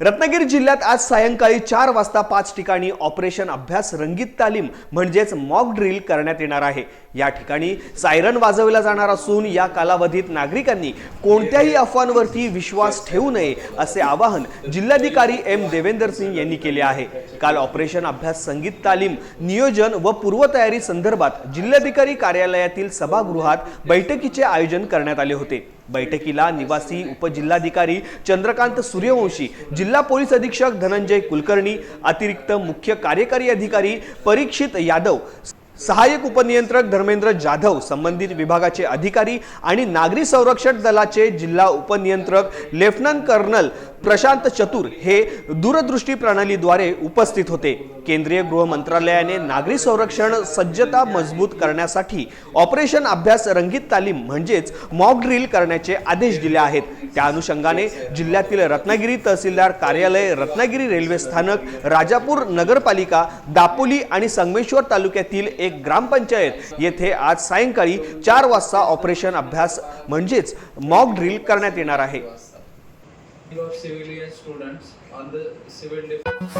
रत्नागिरी जिल्ह्यात आज सायंकाळी चार वाजता पाच ठिकाणी ऑपरेशन अभ्यास रंगीत तालीम म्हणजेच मॉक ड्रिल करण्यात येणार आहे. या ठिकाणी सायरन वाजवला जाणार असून या कालावधीत नागरिकांनी कोणत्याही अफवांवरती विश्वास ठेवू नये असे आवाहन जिल्हाधिकारी एम. देवेंदर सिंग यांनी केले आहे. काल ऑपरेशन अभ्यास संगीत तालीम नियोजन व पूर्वतयारी संदर्भात जिल्हाधिकारी कार्यालयातील सभागृहात बैठकीचे आयोजन करण्यात आले होते. बैठकीला निवासी उपजिल्हाधिकारी चंद्रकांत सूर्यवंशी जिल्हा पोलीस अधीक्षक धनंजय कुलकर्णी अतिरिक्त मुख्य कार्यकारी अधिकारी परीक्षित यादव सहाय्यक उपनियंत्रक धर्मेंद्र जाधव संबंधित विभागाचे अधिकारी आणि नागरी संरक्षण दलाचे जिल्हा उपनियंत्रक लेफ्टनंट कर्नल प्रशांत चतुर हे दूरदृष्टी प्रणालीद्वारे उपस्थित होते. केंद्रीय गृह मंत्रालयाने नागरी संरक्षण सज्जता मजबूत करण्यासाठी ऑपरेशन अभ्यास रंगीत तालीम म्हणजेच मॉक ड्रिल करण्याचे आदेश दिले आहेत. त्या अनुषंगाने जिल्ह्यातील रत्नागिरी तहसीलदार कार्यालय रत्नागिरी रेल्वे स्थानक राजापूर नगरपालिका दापोली आणि संगमेश्वर तालुक्यातील एक ग्रामपंचायत येथे आज सायंकाळी चार वाजता ऑपरेशन अभ्यास म्हणजेच मॉक ड्रिल करण्यात येणार आहे. of civilian students on the civil defense.